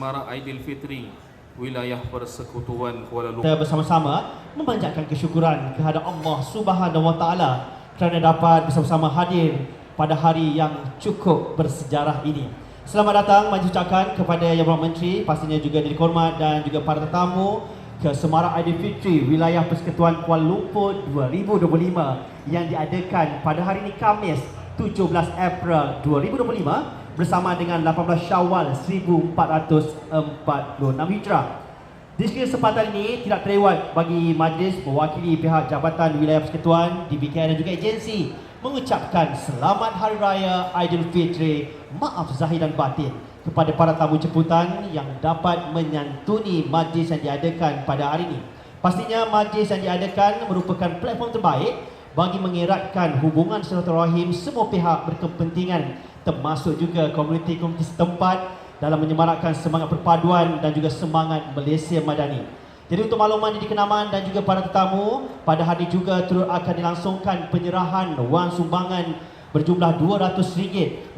Semarak Aidilfitri wilayah Persekutuan Kuala Lumpur. kita bersama-sama memanjatkan kesyukuran kehadap Allah Subhanahu Wa Taala kerana dapat bersama-sama hadir pada hari yang cukup bersejarah ini. Selamat datang maju ucapkan kepada Yang Berhormat Menteri, pastinya juga Diri Kormat dan juga para tetamu ke Semarak Aidilfitri wilayah Persekutuan Kuala Lumpur 2025 yang diadakan pada hari ini Khamis 17 April 2025 bersama dengan 18 Syawal 1446 Hijrah. Di kesempatan ini tidak terlewat bagi majlis mewakili pihak Jabatan Wilayah Persekutuan, DBK dan juga agensi mengucapkan Selamat Hari Raya Aidilfitri, maaf zahir dan batin kepada para tamu jemputan yang dapat menyantuni majlis yang diadakan pada hari ini. Pastinya majlis yang diadakan merupakan platform terbaik bagi mengeratkan hubungan silaturahim semua pihak berkepentingan termasuk juga komuniti-komuniti setempat dalam menyemarakkan semangat perpaduan dan juga semangat Malaysia Madani. Jadi untuk makluman di kenaman dan juga para tetamu, pada hari juga turut akan dilangsungkan penyerahan wang sumbangan berjumlah RM200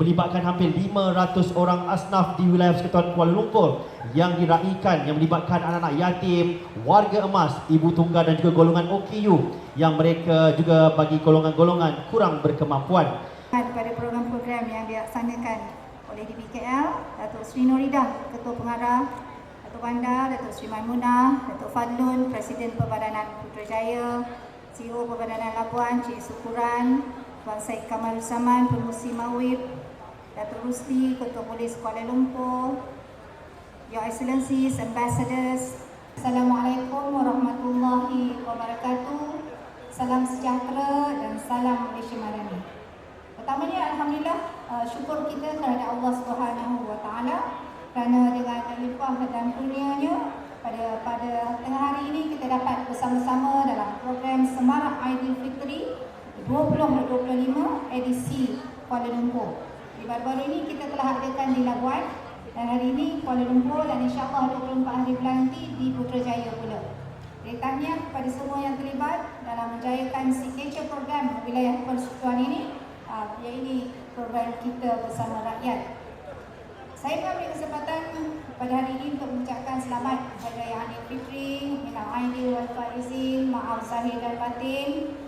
melibatkan hampir 500 orang asnaf di wilayah Persekutuan Kuala Lumpur yang diraikan yang melibatkan anak-anak yatim, warga emas, ibu tunggal dan juga golongan OKU yang mereka juga bagi golongan-golongan kurang berkemampuan. Kepada program-program yang dilaksanakan oleh DBKL, Datuk Sri Nuridah, Ketua Pengarah, Datuk Bandar, Datuk Sri Maimunah, Datuk Fadlun, Presiden Perbadanan Putrajaya, CEO Perbadanan Labuan, Cik Syukuran, Tuan Syed Kamal Saman, Pengusi Mawib, Datuk Rusli, Ketua Polis Kuala Lumpur, Your Excellencies, Ambassadors, Assalamualaikum warahmatullahi wabarakatuh. Salam sejahtera dan salam Malaysia Madani. Pertamanya alhamdulillah uh, syukur kita kepada Allah Subhanahu wa taala kerana dengan limpah dan kurnianya pada pada tengah hari ini kita dapat bersama-sama dalam program Semarak Aidilfitri 2025 edisi Kuala Lumpur. Di baru-baru ini kita telah adakan di Labuan dan hari ini Kuala Lumpur dan insyaAllah 24 hari nanti di Putrajaya pula. Jadi tahniah kepada semua yang terlibat dalam menjayakan signature program wilayah persekutuan ini uh, iaitu program kita bersama rakyat. Saya mengambil kesempatan pada hari ini untuk mengucapkan selamat Hari Raya Hanif Fitri, Minal Aidil wal Faizin, maaf zahir dan batin.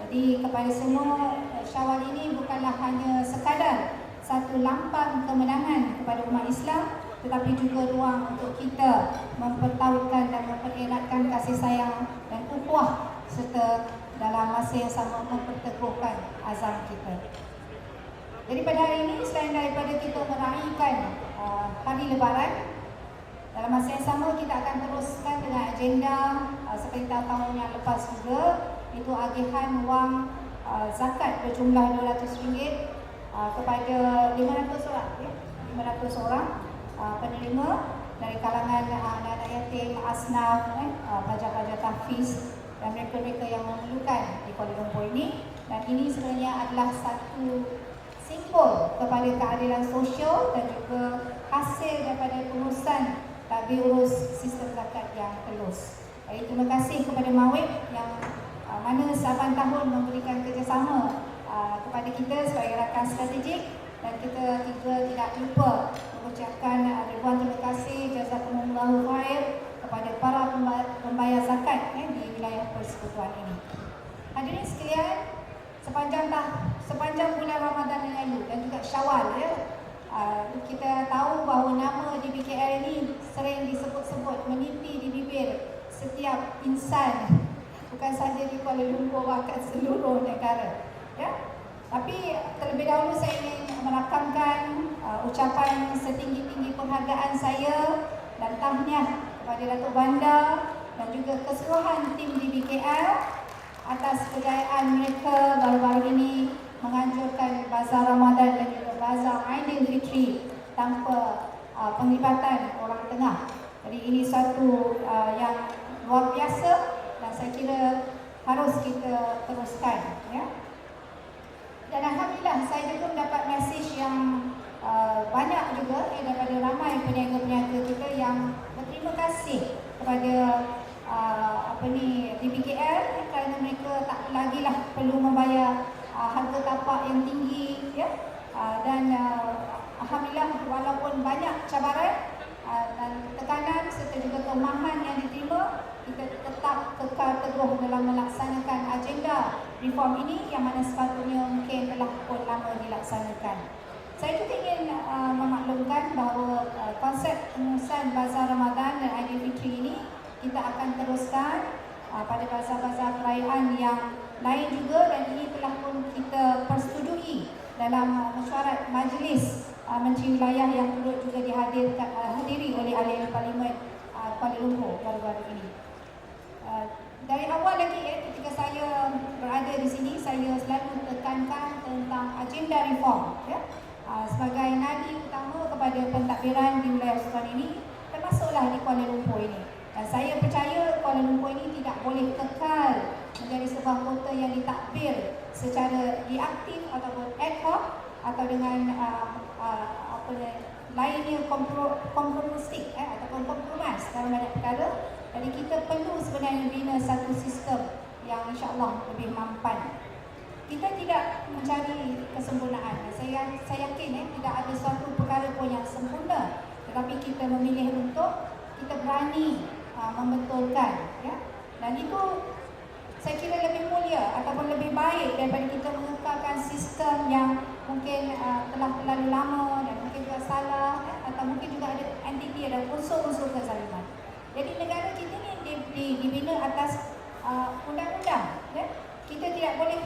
Jadi kepada semua eh, Syawal ini bukanlah hanya sekadar satu lambang kemenangan kepada umat Islam tetapi juga ruang untuk kita mempertautkan dan mempereratkan kasih sayang dan ukhuwah serta dalam masa yang sama memperteguhkan azam kita. Jadi pada hari ini selain daripada kita meraihkan uh, hari lebaran dalam masa yang sama kita akan teruskan dengan agenda uh, seperti tahun yang lepas juga itu agihan wang uh, zakat berjumlah RM200 uh, kepada 500 orang ya, 500 orang uh, penerima dari kalangan uh, anak-anak yatim, asnaf, eh, uh, pelajar-pelajar tahfiz dan mereka-mereka yang memerlukan di Kuala Lumpur ini. Dan ini sebenarnya adalah satu simbol kepada keadilan sosial dan juga hasil daripada pengurusan tadbir urus sistem zakat yang telus. Jadi terima kasih kepada Mawib yang uh, mana saban tahun memberikan kerjasama uh, kepada kita sebagai rakan strategik. Dan kita juga tidak lupa mengucapkan uh, ribuan terima kasih jazakumullahu khair kepada para pembayar, zakat eh, di wilayah persekutuan ini. Hadirin sekalian, sepanjang tah, sepanjang bulan Ramadan yang lalu dan juga Syawal ya. Uh, kita tahu bahawa nama di BKL ini sering disebut-sebut meniti di bibir setiap insan bukan sahaja di Kuala Lumpur bahkan seluruh negara ya tapi terlebih dahulu saya ingin merakamkan uh, ucapan setinggi-tinggi penghargaan saya dan tahniah kepada Datuk Bandar dan juga keseluruhan tim di BKL atas kejayaan mereka baru-baru ini menganjurkan Bazar Ramadan dan juga Bazar Aidil Fitri tanpa uh, penglibatan orang tengah. Jadi ini satu uh, yang luar biasa dan saya kira harus kita teruskan. Ya. Dan Alhamdulillah saya juga mendapat mesej yang uh, banyak juga eh, daripada ramai peniaga-peniaga kita yang berterima kasih kepada uh, apa ni DBKL kerana mereka tak lagi lah perlu membayar uh, harga tapak yang tinggi ya uh, dan uh, alhamdulillah walaupun banyak cabaran uh, dan tekanan serta juga kelemahan yang diterima kita tetap kekal teguh dalam melaksanakan agenda reform ini yang mana sepatutnya mungkin telah pun lama dilaksanakan. Saya juga ingin uh, memaklumkan bahawa uh, konsep pengurusan Bazar Ramadan dan Aidilfitri ini kita akan teruskan uh, pada bazar-bazar perayaan yang lain juga dan ini telah pun kita persetujui dalam uh, mesyuarat majlis uh, Menteri Wilayah yang turut juga dihadirkan uh, hadiri oleh ahli parlimen uh, Kuala Lumpur baru-baru ini. Uh, dari awal lagi ya, ketika saya berada di sini, saya selalu tekankan tentang agenda reform ya. Uh, sebagai nadi utama kepada pentadbiran di wilayah Sultan ini, termasuklah di Kuala Lumpur ini. Dan saya percaya Kuala Lumpur ini tidak boleh kekal menjadi sebuah kota yang ditakbir secara reaktif ataupun ad hoc atau dengan uh, uh, apa ni, lainnya kompromistik eh, ataupun kompromis dalam banyak perkara. Jadi kita perlu sebenarnya bina satu sistem yang insyaAllah lebih mampan. Kita tidak mencari kesempurnaan. Saya, saya yakin eh, tidak ada suatu perkara pun yang sempurna. Tetapi kita memilih untuk kita berani uh, membetulkan ya dan itu saya kira lebih mulia ataupun lebih baik daripada kita mengekalkan sistem yang mungkin uh, telah terlalu lama dan mungkin juga salah ya? atau mungkin juga ada entiti ada unsur-unsur kezaliman. Jadi negara kita ni di, di, dibina atas uh, undang-undang. Ya? Kita tidak boleh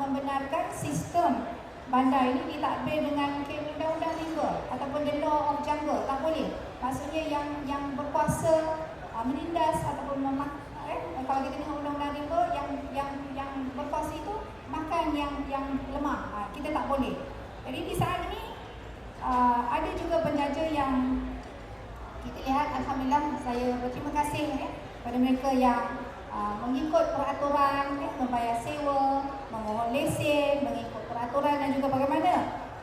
membenarkan sistem bandar ini ditakbir dengan mungkin undang-undang limba ataupun the law of jungle. Tak boleh. Maksudnya yang yang berkuasa uh, menindas ataupun memak eh, kalau kita tengok undang-undang limba yang yang yang berkuasa itu makan yang yang lemah. Uh, kita tak boleh. Jadi di saat ini uh, ada juga penjaja yang kita lihat Alhamdulillah saya berterima kasih eh, kepada mereka yang uh, mengikut peraturan, eh, membayar sewa, memohon lesen, mengikut peraturan dan juga bagaimana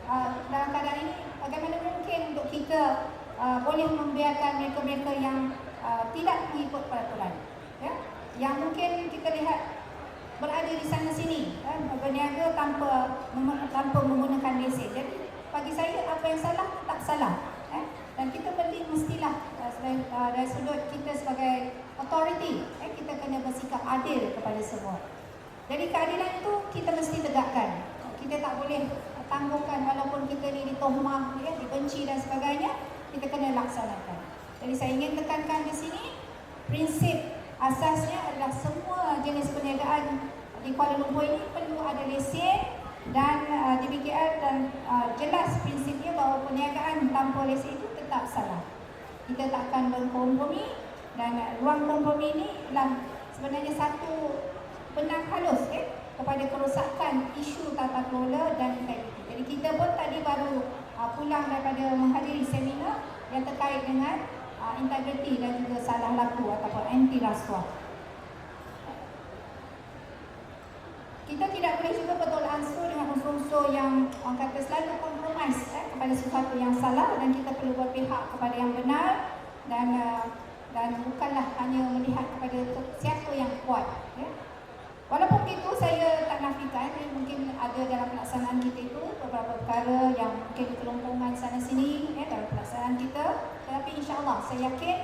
uh, dalam keadaan ini bagaimana mungkin untuk kita uh, boleh membiarkan mereka-mereka yang uh, tidak mengikut peraturan. Ya? Yang mungkin kita lihat berada di sana sini kan berniaga tanpa tanpa menggunakan lesen. Jadi bagi saya apa yang salah tak salah. Eh? Dan kita penting mestilah uh, dari sudut kita sebagai authority eh, kita kena bersikap adil kepada semua. Jadi keadilan itu kita mesti tegakkan. Kita tak boleh tangguhkan walaupun kita ni ditohmah, ya, dibenci dan sebagainya, kita kena laksanakan. Jadi saya ingin tekankan di sini prinsip asasnya adalah semua jenis perniagaan di Kuala Lumpur ini perlu ada lesen dan uh, di BKL dan uh, jelas prinsipnya bahawa perniagaan tanpa lesen itu tetap salah. Kita takkan berkompromi dan uh, ruang kompromi ini adalah sebenarnya satu benang halus eh, kepada kerosakan isu tata kelola dan integriti. Jadi kita pun tadi baru uh, pulang daripada menghadiri seminar yang terkait dengan uh, integriti dan juga salah laku ataupun anti rasuah. Kita tidak boleh juga betul ansur dengan unsur-unsur yang orang kata selalu kompromis eh, kepada sesuatu yang salah dan kita perlu berpihak kepada yang benar dan uh, dan bukanlah hanya melihat kepada siapa yang kuat. Ya. Walaupun itu saya tak nafikan eh, mungkin ada dalam pelaksanaan kita itu beberapa perkara yang mungkin kelompongan sana sini eh, dalam pelaksanaan kita tetapi insyaAllah saya yakin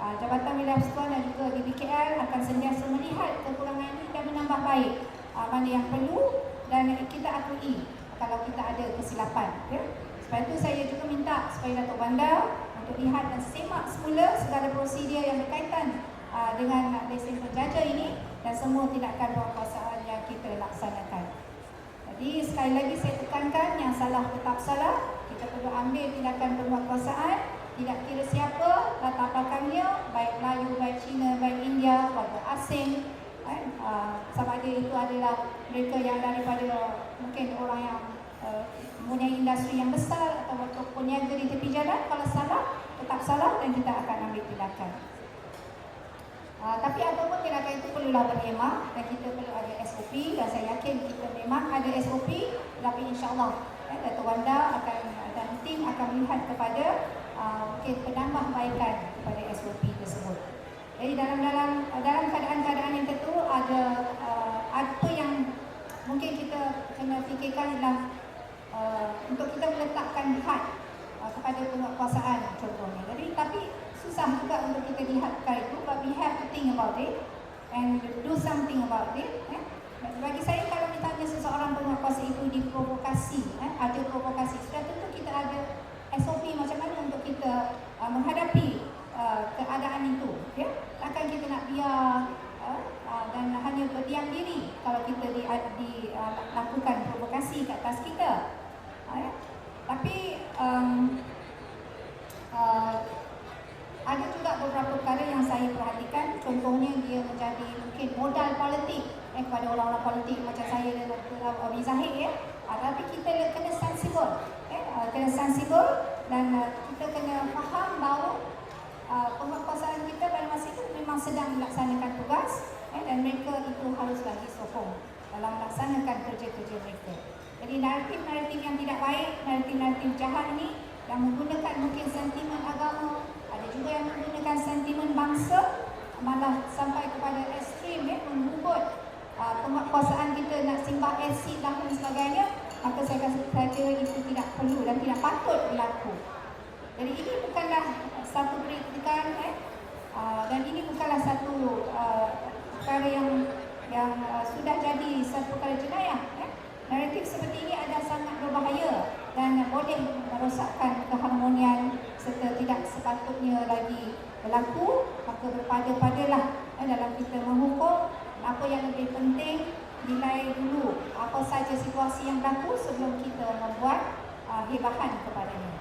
uh, Jabatan Wilayah Persekutuan dan juga DBKL akan sentiasa melihat kekurangan ini dan menambah baik uh, mana yang perlu dan kita akui kalau kita ada kesilapan ya. Sebab itu saya juga minta supaya Datuk Bandar lihat dan semak semula segala prosedur yang berkaitan uh, dengan lesen penjaja ini dan semua tindakan penguasaan yang kita laksanakan. Jadi sekali lagi saya tekankan yang salah tetap salah. Kita perlu ambil tindakan penguasaan tidak kira siapa latar belakangnya baik Melayu, baik Cina, baik India, warga asing kan? Uh, sama ada itu adalah mereka yang daripada mungkin orang yang uh, mempunyai industri yang besar atau untuk peniaga di tepi jalan kalau salah tetap salah dan kita akan ambil tindakan. Uh, tapi apapun tindakan itu perlulah berhemah dan kita perlu ada SOP dan saya yakin kita memang ada SOP tapi insyaAllah eh, Dato' Wanda akan dan tim akan melihat kepada uh, mungkin penambahbaikan kepada SOP tersebut. Jadi dalam dalam dalam keadaan-keadaan yang tentu ada uh, apa yang mungkin kita kena fikirkan adalah uh, untuk kita meletakkan had uh, kepada penguasaan contohnya. Jadi tapi susah juga untuk kita lihat perkara itu but we have to think about it and do something about it. Eh? Bagi saya kalau misalnya seseorang penguasa itu diprovokasi, eh? ada provokasi, sudah tentu kita ada SOP macam mana untuk kita uh, menghadapi uh, keadaan itu. Ya? Takkan kita nak biar uh, dan hanya berdiam diri kalau kita di, di uh, provokasi ke atas kita. Uh? Tapi um, uh, ada juga beberapa perkara yang saya perhatikan contohnya dia menjadi mungkin modal politik eh, kepada orang-orang politik macam saya dan Dr. Abi Zahid ya. Uh, tapi kita kena sensible eh, uh, kena sensible dan uh, kita kena faham bahawa uh, penguasaan kita pada masa itu memang sedang melaksanakan tugas eh, dan mereka itu haruslah disokong dalam melaksanakan kerja-kerja mereka. Jadi naratif-naratif yang tidak baik, naratif-naratif jahat ini yang menggunakan mungkin sentimen agama, ada juga yang menggunakan sentimen bangsa, malah sampai kepada ekstrim ya, membubut uh, penguasaan kita nak simbah asid dan sebagainya, maka saya rasa kira itu tidak perlu dan tidak patut berlaku. Jadi ini bukanlah satu kritikan eh, uh, dan ini bukanlah satu uh, perkara yang yang uh, sudah jadi satu perkara jenayah. Naratif seperti ini ada sangat berbahaya dan boleh merosakkan keharmonian serta tidak sepatutnya lagi berlaku maka berpada-padalah eh, dalam kita menghukum apa yang lebih penting nilai dulu apa saja situasi yang berlaku sebelum kita membuat uh, hebahan kepadanya.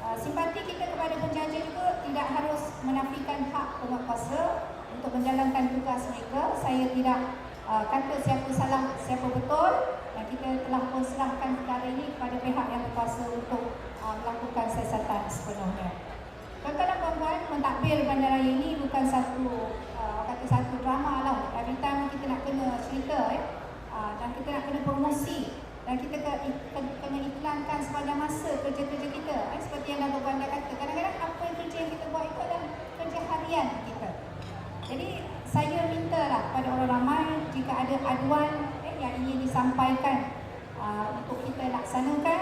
Uh, simpati kita kepada penjaja juga tidak harus menafikan hak penguasa untuk menjalankan tugas mereka. Saya tidak uh, kata siapa salah, siapa betul kita telah pun serahkan perkara ini kepada pihak yang berkuasa untuk uh, melakukan siasatan sepenuhnya. Tuan-tuan dan puan-puan, mentadbir bandaraya ini bukan satu uh, kata satu drama lah. Every time kita nak kena cerita eh. Uh, dan kita nak kena promosi dan kita ke, ke, kena iklankan sepanjang masa kerja-kerja kita eh, seperti yang Datuk Bandar kata kadang-kadang apa yang kerja yang kita buat itu adalah kerja harian kita jadi saya minta lah kepada orang ramai jika ada aduan disampaikan uh, untuk kita laksanakan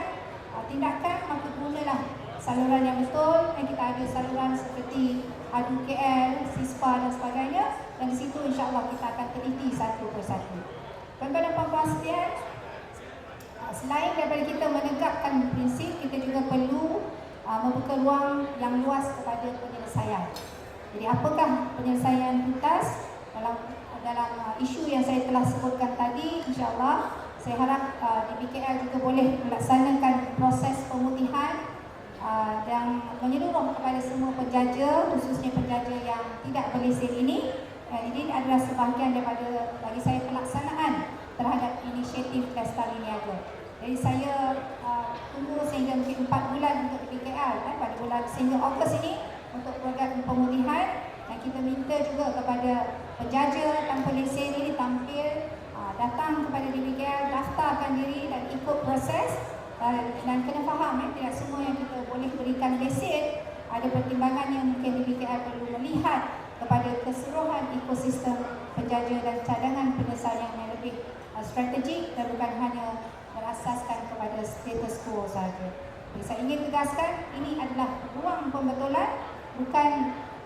uh, tindakan maka gunalah saluran yang betul dan kita ada saluran seperti Adu KL, SISPA dan sebagainya dan di situ insyaAllah kita akan teliti satu persatu. Tuan-tuan dan puan-puan sekalian, uh, selain daripada kita menegakkan prinsip, kita juga perlu uh, membuka ruang yang luas kepada penyelesaian. Jadi apakah penyelesaian tuntas dalam dalam uh, isu yang saya telah sebutkan tadi insyaallah. Saya harap uh, di BKL juga boleh melaksanakan proses pemutihan uh, menyeluruh kepada semua penjaja khususnya penjaja yang tidak berlesen ini. Uh, ini adalah sebahagian daripada bagi saya pelaksanaan terhadap inisiatif Lestari Niaga. Jadi saya uh, tunggu sehingga mungkin 4 bulan untuk di BKL kan, pada bulan sehingga Ogos ini untuk program pemutihan. Dan kita minta juga kepada penjaja tanpa lesen ini tampil uh, datang kepada DBKL daftarkan diri dan ikut proses uh, dan kena faham eh, tidak semua yang kita boleh berikan lesen ada pertimbangan yang mungkin DBKL perlu melihat kepada keseluruhan ekosistem penjaja dan cadangan penyelesaian yang lebih uh, strategik dan bukan hanya berasaskan kepada status quo sahaja. Jadi saya ingin tegaskan ini adalah ruang pembetulan bukan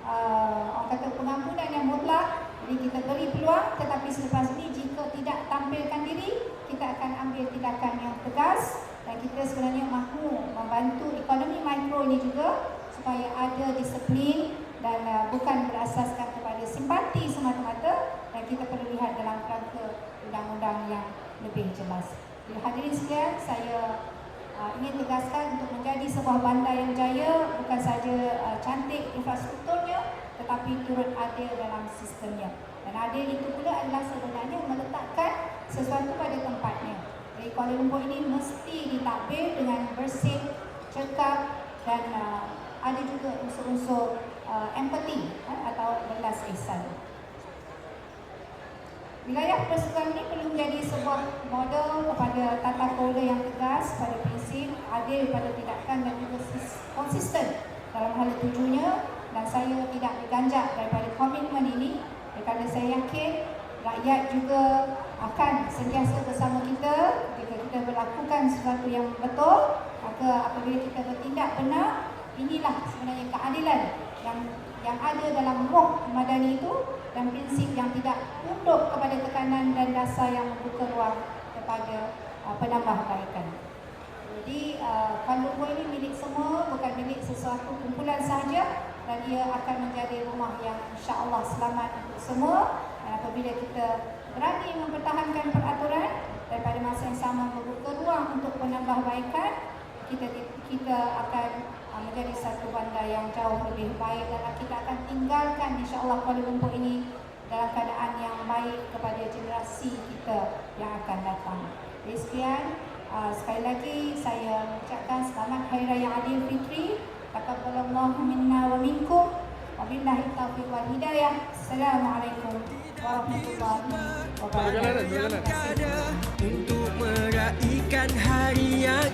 uh, orang kata pengampunan yang mutlak. Jadi kita beri peluang tetapi selepas ini jika tidak tampilkan diri kita akan ambil tindakan yang tegas dan kita sebenarnya mahu membantu ekonomi mikro ini juga supaya ada disiplin dan uh, bukan berasaskan kepada simpati semata-mata dan kita perlu lihat dalam kerangka undang-undang yang lebih jelas. Jadi hadirin sekalian, saya uh, ingin tegaskan untuk menjadi sebuah bandar yang jaya bukan saja uh, cantik infrastrukturnya tetapi turut adil dalam sistemnya. Dan adil itu pula adalah sebenarnya meletakkan sesuatu pada tempatnya. Jadi Kuala Lumpur ini mesti ditadbir dengan bersih, cekap dan uh, ada juga unsur-unsur uh, empathy uh, atau belas ihsan. Wilayah persekutuan ini perlu menjadi sebuah model kepada tata kelola yang tegas pada prinsip, adil pada tindakan dan juga konsisten dalam hal tujuannya dan saya tidak berganjak daripada komitmen ini kerana saya yakin rakyat juga akan sentiasa bersama kita jika kita melakukan sesuatu yang betul maka apabila kita bertindak benar inilah sebenarnya keadilan yang yang ada dalam roh madani itu dan prinsip yang tidak tunduk kepada tekanan dan dasar yang membuka ruang kepada uh, penambahbaikan. Jadi uh, Lumpur ini milik semua, bukan milik sesuatu kumpulan sahaja dan ia akan menjadi rumah yang insya-Allah selamat untuk semua. Dan apabila kita berani mempertahankan peraturan daripada masa yang sama membuka ruang untuk penambahbaikan, kita kita akan uh, menjadi satu bandar yang jauh lebih baik dan kita akan tinggalkan insya-Allah Kuala Lumpur ini dalam keadaan yang baik kepada generasi kita yang akan datang. Jadi sekian, uh, sekali lagi saya mengucapkan selamat Hari Raya Aidilfitri. Taqabbalallahu minna wa minkum. Wabillahi taufiq wal hidayah. Assalamualaikum warahmatullahi wabarakatuh. Untuk meraihkan hari yang